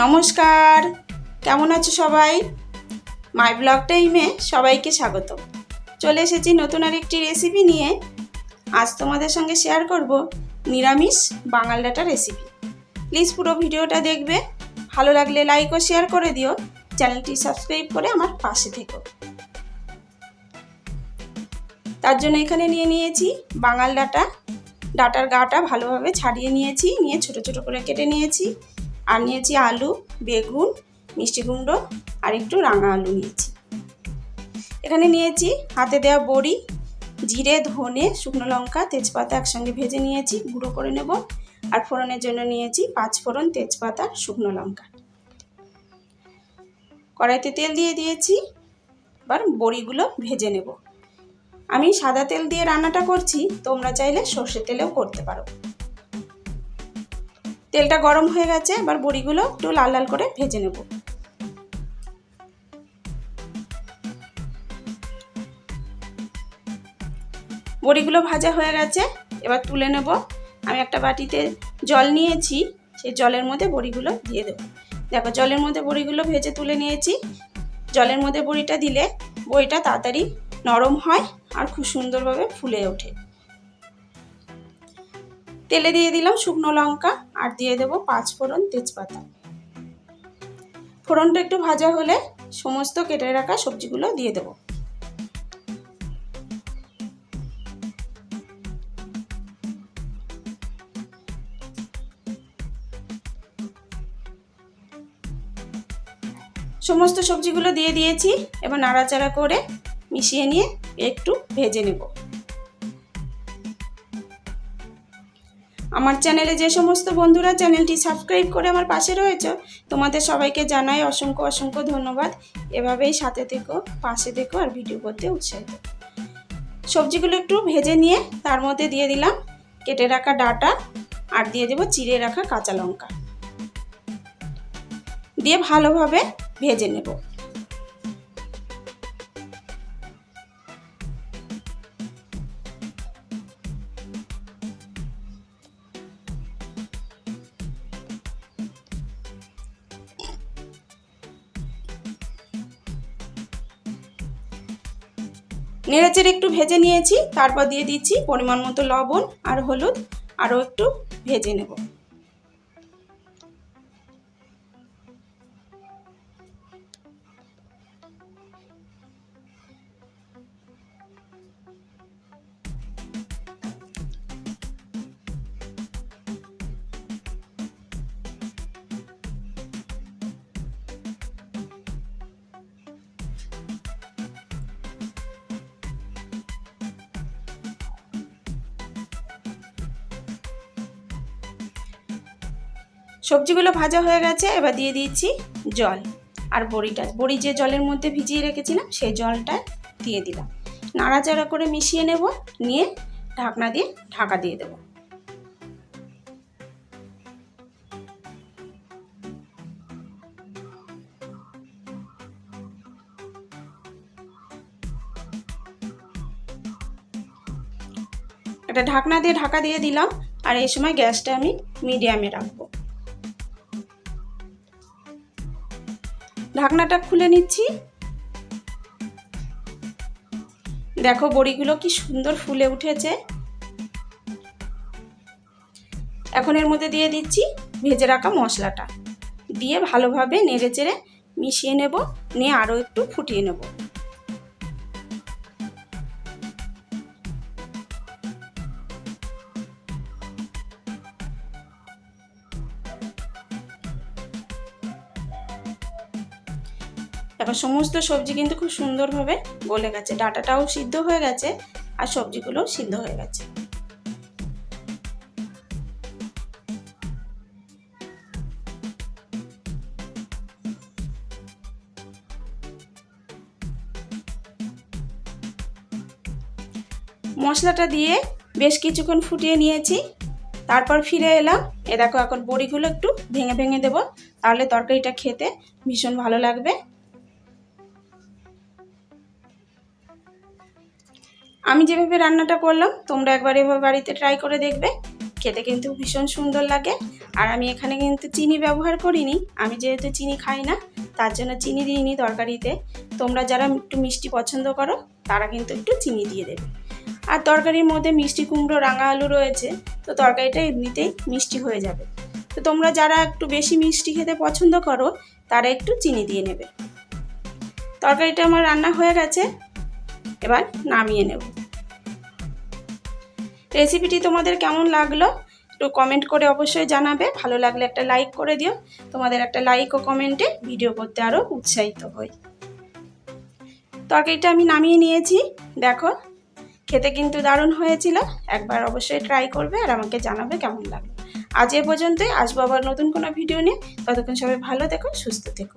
নমস্কার। কেমন আছো সবাই? মাই ব্লগ টাইমে সবাইকে স্বাগত। চলে এসেছি নতুন আর একটি রেসিপি নিয়ে। আজ তোমাদের সঙ্গে শেয়ার করব নিরামিষ বাঙাল ডাটা রেসিপি প্লিজ পুরো ভিডিওটা দেখবে। ভালো লাগলে লাইক ও শেয়ার করে দিও। চ্যানেলটি সাবস্ক্রাইব করে আমার পাশে থেকো। তার জন্য এখানে নিয়ে নিয়েছি বাঙাল ডাটা। ডাটার গাটা ভালোভাবে ছাড়িয়ে নিয়েছি। নিয়ে ছোট ছোট করে কেটে নিয়েছি। আর নিয়েছি আলু, বেগুন, মিষ্টি কুমড়ো আর একটু রাঙা আলু নিয়েছি। এখানে নিয়েছি হাতে দেওয়া বড়ি, জিরে, ধনে, শুকনো লঙ্কা, তেজপাতা একসঙ্গে ভেজে নিয়েছি, গুঁড়ো করে নেব। আর ফোড়নের জন্য নিয়েছি পাঁচ ফোড়ন তেজপাতা, শুকনো লঙ্কা। কড়াইতে তেল দিয়ে দিয়েছি, এবার বড়িগুলো ভেজে নেব। আমি সাদা তেল দিয়ে রান্নাটা করছি, তোমরা চাইলে সর্ষের তেলেও করতে পারো। তেলটা গরম হয়ে গেছে, এবার বড়িগুলো একটু লাল লাল করে ভেজে নেব। বড়িগুলো ভাজা হয়ে গেছে, এবার তুলে নেব। আমি একটা বাটিতে জল নিয়েছি, সেই জলের মধ্যে বড়িগুলো দিয়ে দেবো। দেখো, জলের মধ্যে বড়িগুলো ভেজে তুলে নিয়েছি। জলের মধ্যে বড়িটা দিলে বড়িটা তাড়াতাড়ি নরম হয় আর খুব সুন্দরভাবে ফুলে ওঠে। তেলে দিয়ে দিলাম শুকনো লঙ্কা আর দিয়ে দেবো পাঁচ ফোড়ন তেজপাতা। ফোড়নটা একটু ভাজা হলে সমস্ত কেটে রাখা সবজিগুলো দিয়ে দেবো। সমস্ত সবজিগুলো দিয়ে দিয়েছি, এবার নাড়াচাড়া করে মিশিয়ে নিয়ে একটু ভেজে নেব। আমার চ্যানেলে যে সমস্ত বন্ধুরা চ্যানেলটি সাবস্ক্রাইব করে আমার পাশে রয়েছে, তোমাদের সবাইকে জানাই অসংখ্য অসংখ্য ধন্যবাদ। এভাবেই সাথে থেকো, পাশে থেকো আর ভিডিও করতে উৎসাহিত। সবজিগুলো একটু ভেজে নিয়ে তার মধ্যে দিয়ে দিলাম কেটে রাখা ডাটা আর দিয়ে দেবো চিড়ে রাখা কাঁচা লঙ্কা। দিয়ে ভালোভাবে ভেজে নেব। নেড়েচেড়ে একটু ভেজে নিয়েছি, তারপর দিয়ে দিচ্ছি পরিমাণ মতো লবণ আর হলুদ, আরও একটু ভেজে নেব। সবজিগুলো ভাজা হয়ে গেছে, এবার দিয়ে দিচ্ছি জল। আর বড়িটা, বড়ি যে জলের মধ্যে ভিজিয়ে রেখেছিলাম, সেই জলটা দিয়ে দিলাম। নাড়াচাড়া করে মিশিয়ে নেব, নিয়ে ঢাকনা দিয়ে ঢাকা দিয়ে দেবো। একটা ঢাকনা দিয়ে ঢাকা দিয়ে দিলাম, আর এই সময় গ্যাসটা আমি মিডিয়ামে রাখব। ঢাকনাটা খুলে নিচ্ছি। দেখো বড়িগুলো কি সুন্দর ফুলে উঠেছে। এখন এর মধ্যে দিয়ে দিচ্ছি ভেজে রাখা মশলাটা। দিয়ে ভালোভাবে নেড়ে চেড়ে মিশিয়ে নেব, নিয়ে আরও একটু ফুটিয়ে নেব। এখন সমস্ত সবজি কিন্তু খুব সুন্দরভাবে গলে গেছে। ডাটাটাও সিদ্ধ হয়ে গেছে আর সবজিগুলোও সিদ্ধ হয়ে গেছে। মশলাটা দিয়ে বেশ কিছুক্ষণ ফুটিয়ে নিয়েছি। তারপর ফিরে এলাম। এ দেখো, এখন বড়িগুলো একটু ভেঙে ভেঙে দেবো। তাহলে তরকারিটা খেতে ভীষণ ভালো লাগবে। আমি যেভাবে রান্নাটা করলাম, তোমরা একবার এভাবে বাড়িতে ট্রাই করে দেখবে। খেতে কিন্তু ভীষণ সুন্দর লাগে। আর আমি এখানে কিন্তু চিনি ব্যবহার করিনি। আমি যেহেতু চিনি খাই না, তার জন্য চিনি দিইনি তরকারিতে। তোমরা যারা একটু মিষ্টি পছন্দ করো, তারা কিন্তু একটু চিনি দিয়ে দেবে। আর তরকারির মধ্যে মিষ্টি কুমড়ো, রাঙা আলু রয়েছে, তো তরকারিটা এমনিতেই মিষ্টি হয়ে যাবে। তো তোমরা যারা একটু বেশি মিষ্টি খেতে পছন্দ করো, তারা একটু চিনি দিয়ে নেবে। তরকারিটা আমার রান্না হয়ে গেছে। এবার নামিয়ে নেব। রেসিপিটি তোমাদের কেমন লাগল একটু কমেন্ট করে অবশ্যই জানাবে। ভালো লাগলে একটা লাইক করে দিও। তোমাদের একটা লাইক ও কমেন্টে ভিডিও করতে আরও উৎসাহিত হই। তরকারিটা আমি নামিয়ে নিয়েছি। দেখো, খেতে কিন্তু দারুণ হয়েছিল। একবার অবশ্যই ট্রাই করবে আর আমাকে জানাবে কেমন লাগল। আজ এ পর্যন্তই। আসব আবার নতুন কোনো ভিডিও নিয়ে। ততক্ষণ সবাই ভালো থেকো, সুস্থ থেকো।